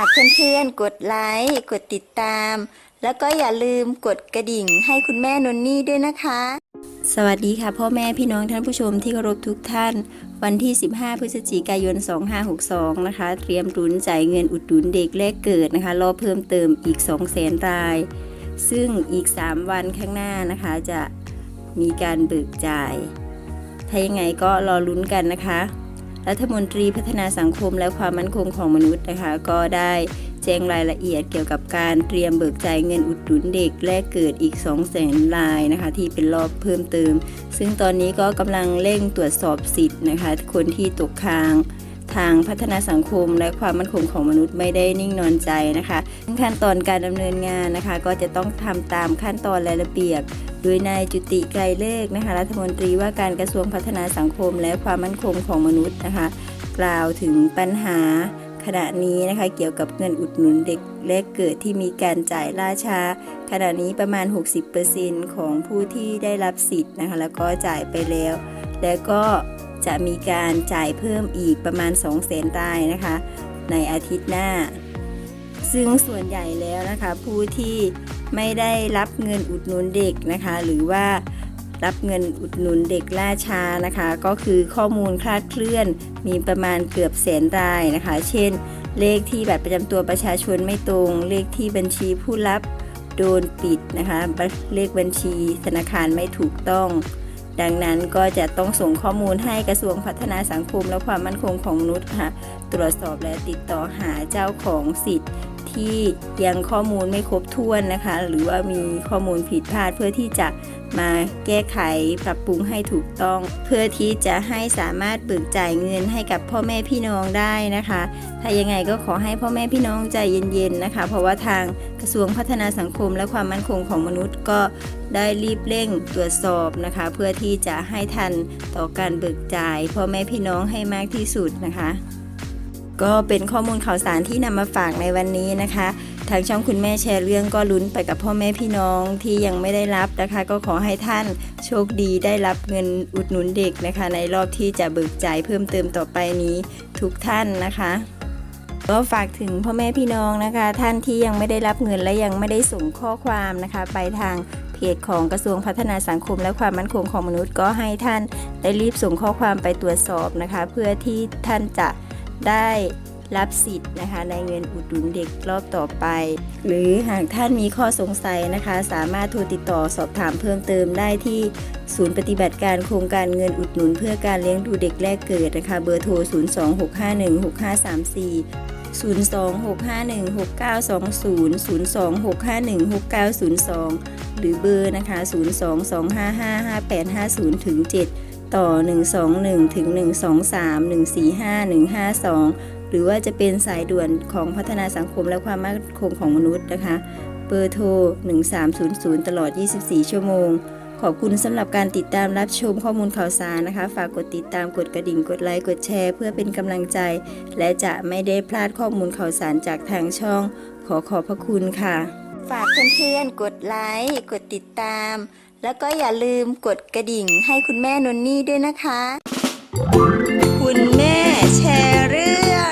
ากเพื่อนๆ กดไลค์ กดติดตาม แล้วก็อย่าลืมกดกระดิ่งให้คุณแม่นนนี่ด้วยนะคะ สวัสดีค่ะ พ่อแม่พี่น้องท่านผู้ชมที่เคารพทุกท่าน วันที่ 15 พฤศจิกายน 2562 นะคะ เตรียมตุนจ่ายเงินอุดหนุนเด็กแรกเกิดนะคะ รอเพิ่มเติมอีก 200,000 ราย ซึ่งอีก 3 วันข้างหน้านะคะจะมีการเบิกจ่าย ถ้ายังไงก็รอลุ้นกันนะคะ รัฐมนตรีพัฒนาสังคมและความมั่นคงของมนุษย์นะคะ ก็ได้แจ้งรายละเอียดเกี่ยวกับการเตรียมเบิกจ่ายเงินอุดหนุนเด็กแรกเกิดอีก 2 0 0 0 0 0รายนะคะ ที่เป็นรอบเพิ่มเติม ซึ่งตอนนี้ก็กำลังเร่งตรวจสอบสิทธิ์นะคะ คนที่ตกค้าง ทางพัฒนาสังคมและความมั่นคงของมนุษย์ไม่ได้นิ่งนอนใจนะคะซึ่งขั้นตอนการดำเนินงานนะคะ ก็จะต้องทำตามขั้นตอนและระเบียบ โดยนายจุติไกรเลิกนะคะรัฐมนตรีว่าการกระทรวงพัฒนาสังคมและความมั่นคงของมนุษย์นะคะ กล่าวถึงปัญหาขณะนี้นะคะเกี่ยวกับเงินอุดหนุนเด็กแรกเกิดที่มีการจ่ายล่าช้า ขณะนี้ประมาณ 60%ของผู้ที่ได้รับสิทธิ์นะคะแล้วก็จ่ายไปแล้ว แล้วก็ จะมีการจ่ายเพิ่มอีกประมาณ 2 0 0 0 0 0รายนะคะ ในอาทิตย์หน้า ซึ่งส่วนใหญ่แล้วนะคะ ผู้ที่ไม่ได้รับเงินอุดหนุนเด็กนะคะ หรือว่ารับเงินอุดหนุนเด็กล่าช้านะคะ ก็คือข้อมูลคลาดเคลื่อนมีประมาณเกือบแสนรายนะคะ เช่น เลขที่บัตรประจำตัวประชาชนไม่ตรง เลขที่บัญชีผู้รับโดนปิดนะคะ เลขบัญชีธนาคารไม่ถูกต้อง ดังนั้นก็จะต้องส่งข้อมูลให้กระทรวงพัฒนาสังคมและความมั่นคงของมนุษย์ค่ะ ตรวจสอบและติดต่อหาเจ้าของสิทธิ์ ที่ยังข้อมูลไม่ครบถ้วนนะคะ หรือว่ามีข้อมูลผิดพลาดเพื่อที่จะมาแก้ไขปรับปรุงให้ถูกต้อง เพื่อที่จะให้สามารถเบิกจ่ายเงินให้กับพ่อแม่พี่น้องได้นะคะ ถ้ายังไงก็ขอให้พ่อแม่พี่น้องใจเย็นๆนะคะ เพราะว่าทางกระทรวงพัฒนาสังคมและความมั่นคงของมนุษย์ก็ได้รีบเร่งตรวจสอบนะคะ เพื่อที่จะให้ทันต่อการเบิกจ่ายพ่อแม่พี่น้องให้มากที่สุดนะคะ ก็เป็นข้อมูลข่าวสารที่นำมาฝากในวันนี้นะคะ ทางช่องคุณแม่แชร์เรื่องก็ลุ้นไปกับพ่อแม่พี่น้องที่ยังไม่ได้รับนะคะ ก็ขอให้ท่านโชคดีได้รับเงินอุดหนุนเด็กนะคะ ในรอบที่จะเบิกจ่ายเพิ่มเติมต่อไปนี้ทุกท่านนะคะก็ฝากถึงพ่อแม่พี่น้องนะคะ ท่านที่ยังไม่ได้รับเงินและยังไม่ได้ส่งข้อความนะคะ ไปทางเพจของกระทรวงพัฒนาสังคมและความมั่นคงของมนุษย์ก็ให้ท่านได้รีบส่งข้อความไปตรวจสอบนะคะ เพื่อที่ท่านจะ ได้รับสิทธิ์นะคะในเงินอุดหนุนเด็กรอบต่อไป หรือหากท่านมีข้อสงสัยนะคะ สามารถโทรติดต่อสอบถามเพิ่มเติมได้ที่ศูนย์ปฏิบัติการโครงการเงินอุดหนุนเพื่อการเลี้ยงดูเด็กแรกเกิดนะคะเบอร์โทร 026516534 026516920 026516902 หรือเบอร์นะคะ 022555850ถึง7 ต่อ 121 ถึง 123 145 152 หรือว่าจะเป็นสายด่วนของพัฒนาสังคมและความมั่นคงของมนุษย์นะคะ เบอร์โทร 1300 ตลอด 24 ชั่วโมง ขอบคุณสำหรับการติดตามรับชมข้อมูลข่าวสารนะคะ ฝากกดติดตามกดกระดิ่งกดไลค์กดแชร์ เพื่อเป็นกำลังใจ และจะไม่ได้พลาดข้อมูลข่าวสารจากทางช่อง ขอขอบพระคุณค่ะ ฝากเพื่อนๆกดไลค์กดติดตาม แล้วก็อย่าลืมกดกระดิ่งให้คุณแม่นนนี่ด้วยนะคะ คุณแม่แชร์เรื่อง